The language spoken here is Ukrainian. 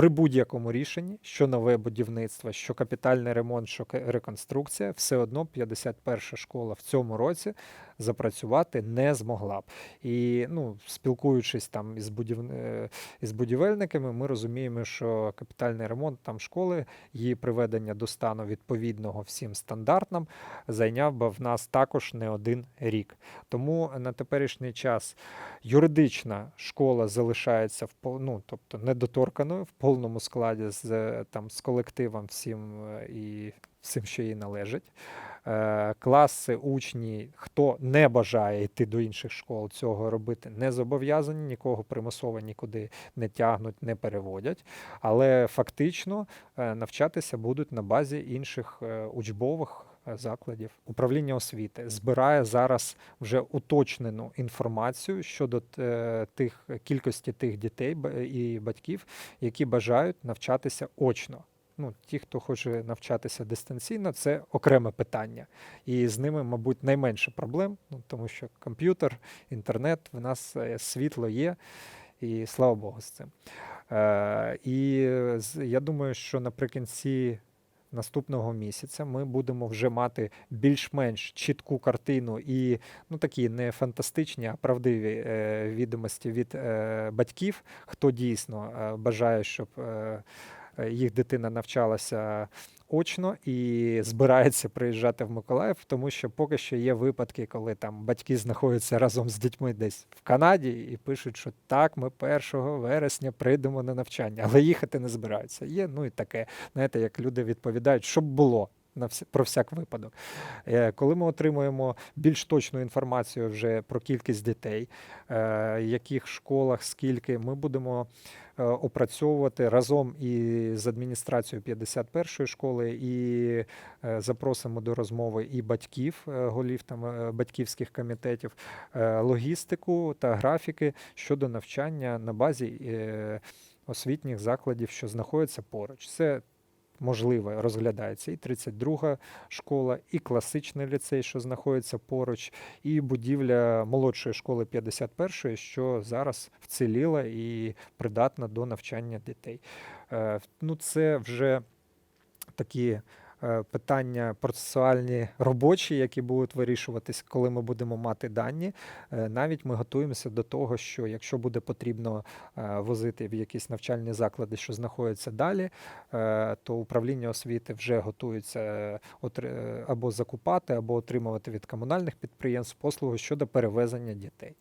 При будь-якому рішенні, що нове будівництво, що капітальний ремонт, що реконструкція, все одно 51 школа в цьому році запрацювати не змогла б. І ну, спілкуючись там із, будів... е, із будівельниками, ми розуміємо, що капітальний ремонт там школи, її приведення до стану відповідного всім стандартам зайняв би в нас також не один рік. Тому на теперішній час юридична школа залишається в ну, тобто недоторканою в повному складі з, е, там, з колективом всім е, і всім, що їй належить. Е, Класи, учні, хто не бажає йти до інших школ, цього робити не зобов'язані, нікого примусово нікуди не тягнуть, не переводять. Але фактично е, навчатися будуть на базі інших е, учбових закладів. Управління освіти збирає зараз вже уточнену інформацію щодо тих кількості тих дітей і батьків, які бажають навчатися очно. Ну, ті, хто хоче навчатися дистанційно, це окреме питання. І з ними, мабуть, найменше проблем, ну, тому що комп'ютер, інтернет, в нас е, світло є, і слава Богу з цим. Е, і е, я думаю, що наприкінці наступного місяця ми будемо вже мати більш-менш чітку картину і ну, такі не фантастичні, а правдиві е, відомості від е, батьків, хто дійсно е, бажає, щоб е, їх дитина навчалася очно і збирається приїжджати в Миколаїв, тому що поки що є випадки, коли там батьки знаходяться разом з дітьми десь в Канаді і пишуть, що так, ми 1 вересня прийдемо на навчання, але їхати не збираються. Є ну і таке, знаєте, як люди відповідають, щоб було. На всі, про всяк випадок. Е, Коли ми отримуємо більш точну інформацію вже про кількість дітей, е, яких школах, скільки, ми будемо е, опрацьовувати разом і з адміністрацією 51-ї школи, і е, запросимо до розмови і батьків, е, голів там е, батьківських комітетів, е, логістику та графіки щодо навчання на базі е, освітніх закладів, що знаходяться поруч. Це можливо розглядається і 32 школа, і класичний ліцей, що знаходиться поруч, і будівля молодшої школи 51-ї, що зараз вціліла і придатна до навчання дітей. Е, Ну, це вже такі питання процесуальні робочі, які будуть вирішуватись, коли ми будемо мати дані. Е, Навіть ми готуємося до того, що якщо буде потрібно е, возити в якісь навчальні заклади, що знаходяться далі, е, то управління освіти вже готується е, е, або закупати, або отримувати від комунальних підприємств послуги щодо перевезення дітей.